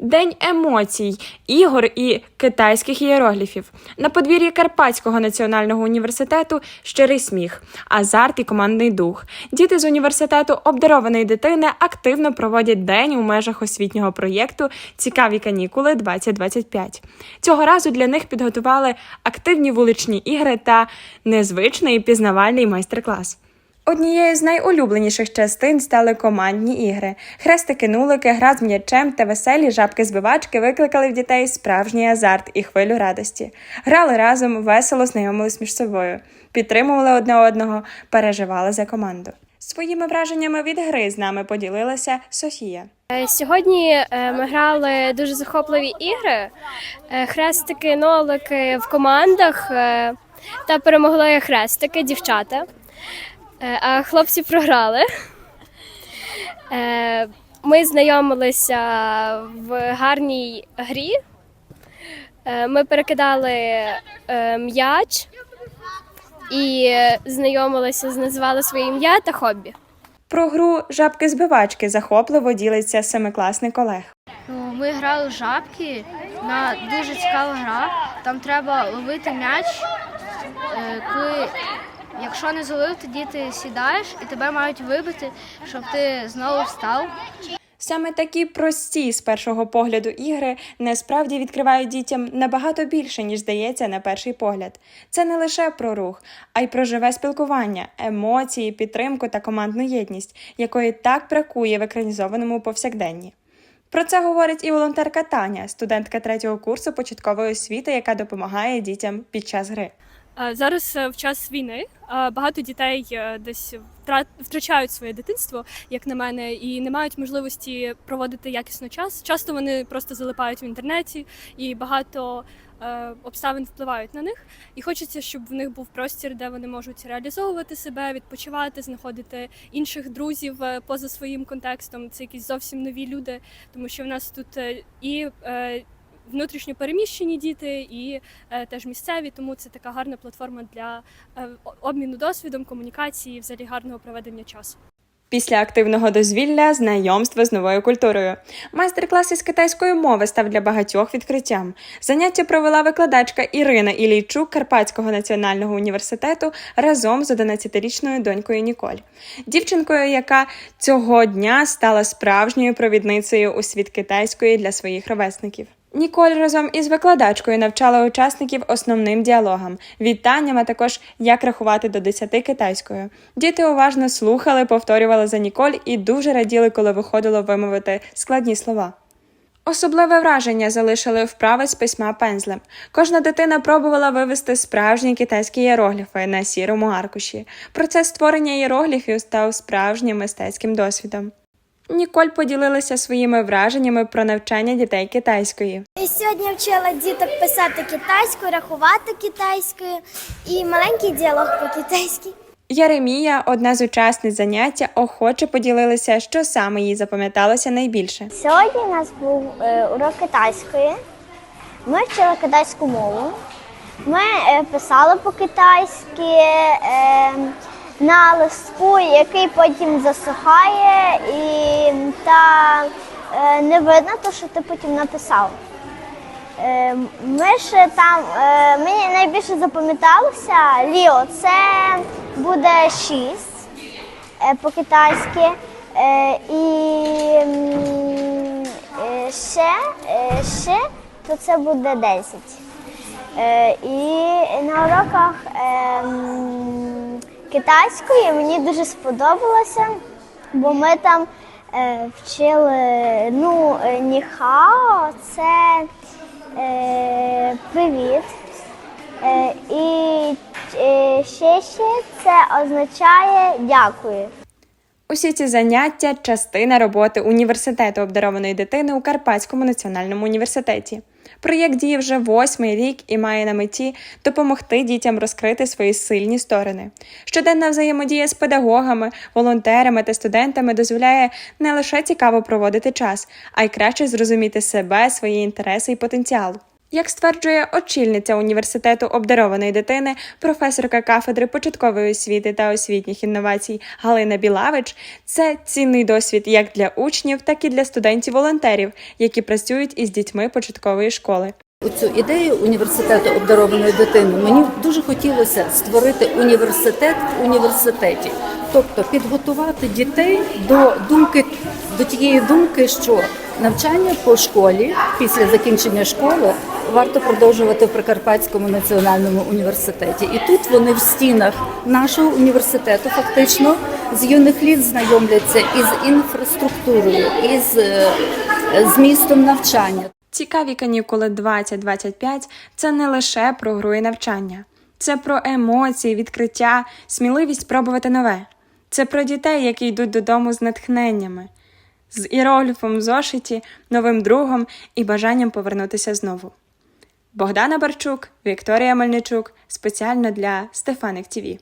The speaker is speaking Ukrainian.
День емоцій, ігор і китайських ієрогліфів. На подвір'ї Карпатського національного університету щирий сміх, азарт і командний дух. Діти з університету обдарованої дитини активно проводять день у межах освітнього проєкту Цікаві канікули 2025. Цього разу для них підготували активні вуличні ігри та незвичний пізнавальний майстер-клас. Однією з найулюбленіших частин стали командні ігри. Хрестики-нулики, гра з м'ячем та веселі жабки-збивачки викликали в дітей справжній азарт і хвилю радості. Грали разом, весело знайомились між собою, підтримували одне одного, переживали за команду. Своїми враженнями від гри з нами поділилася Софія. Е, Сьогодні е, ми грали дуже захопливі ігри, е, хрестики, нолики в командах та перемогли хрестики, дівчата. Е, А хлопці програли. Е, Ми знайомилися в гарній грі. Е, Ми перекидали м'яч і знайомилися, називали своє ім'я та хобі. Про гру жабки-збивачки захопливо ділиться семикласник Олег. Ну, Ми грали в жабки на дуже цікава гра. Там треба ловити м'яч. Коли, якщо не залив, тоді ти сідаєш і тебе мають вибити, щоб ти знову встав. Саме такі прості з першого погляду ігри насправді відкривають дітям набагато більше, ніж здається на перший погляд. Це не лише про рух, а й про живе спілкування, емоції, підтримку та командну єдність, якої так бракує в екранізованому повсякденні. Про це говорить і волонтерка Таня, студентка третього курсу початкової освіти, яка допомагає дітям під час гри. Е, Зараз е, в час війни е, багато дітей десь втра- втрачають своє дитинство, як на мене, і не мають можливості проводити якісно час. Часто вони просто залипають в інтернеті, і багато обставин впливають на них. І хочеться, щоб в них був простір, де вони можуть реалізовувати себе, відпочивати, знаходити інших друзів поза своїм контекстом. Це якісь зовсім нові люди, тому що в нас тут і внутрішньо переміщені діти, і е, теж місцеві, тому це така гарна платформа для е, обміну досвідом, комунікації, взагалі гарного проведення часу. Після активного дозвілля знайомство з новою культурою. Майстер-клас із китайської мови став для багатьох відкриттям. Заняття провела викладачка Ірина Ілійчук Карпатського національного університету разом з 11-річною донькою Ніколь, дівчинкою, яка цього дня стала справжньою провідницею у світ китайської для своїх ровесників. Ніколь разом із викладачкою навчала учасників основним діалогам, вітанням, а також як рахувати до 10 китайською. Діти уважно слухали, повторювали за Ніколь і дуже раділи, коли виходило вимовити складні слова. Особливе враження залишили вправи з письма пензлем. Кожна дитина пробувала вивести справжні китайські іерогліфи на сірому аркуші. Процес створення іерогліфів став справжнім мистецьким досвідом. Ніколь поділилася своїми враженнями про навчання дітей китайської. І Сьогодні вчила діток писати китайською, рахувати китайською і маленький діалог по-китайськи. Яремія, одна з учасниць заняття, охоче поділилася, що саме їй запам'яталося найбільше. Сьогодні у нас був е, урок китайської. Ми вчили китайську мову. Ми е, писали по-китайськи е, на листку, який потім засухає, і та е, не видно, то, що ти потім написав. Е, Ми ще там е, мені найбільше запам'яталося Ліо. Це буде шість е, по-китайськи. І ще, ще, то це буде 10. Е, І на уроках китайської мені дуже сподобалося, бо ми там е, вчили ну, е, ніхао, це е, привіт. Е, і е, ще ще це означає дякую. Усі ці заняття частина роботи університету обдарованої дитини у Карпатському національному університеті. Проєкт діє вже восьмий рік і має на меті допомогти дітям розкрити свої сильні сторони. Щоденна взаємодія з педагогами, волонтерами та студентами дозволяє не лише цікаво проводити час, а й краще зрозуміти себе, свої інтереси і потенціал. Як стверджує очільниця університету обдарованої дитини, професорка кафедри початкової освіти та освітніх інновацій Галина Білавич, це цінний досвід як для учнів, так і для студентів-волонтерів, які працюють із дітьми початкової школи. Цю ідею університету обдарованої дитини мені дуже хотілося створити університет в університеті, тобто підготувати дітей до думки до тієї думки, що навчання по школі після закінчення школи варто продовжувати в Прикарпатському національному університеті. І тут вони в стінах нашого університету фактично з юних літ знайомляться із інфраструктурою, із е, змістом навчання. Цікаві канікули 2025 – це не лише про гру і навчання, це про емоції, відкриття, сміливість пробувати нове. Це про дітей, які йдуть додому з натхненнями, з іерогліфом в зошиті, новим другом і бажанням повернутися знову. Богдана Барчук, Вікторія Мельничук спеціально для Стефаник ТІВІ.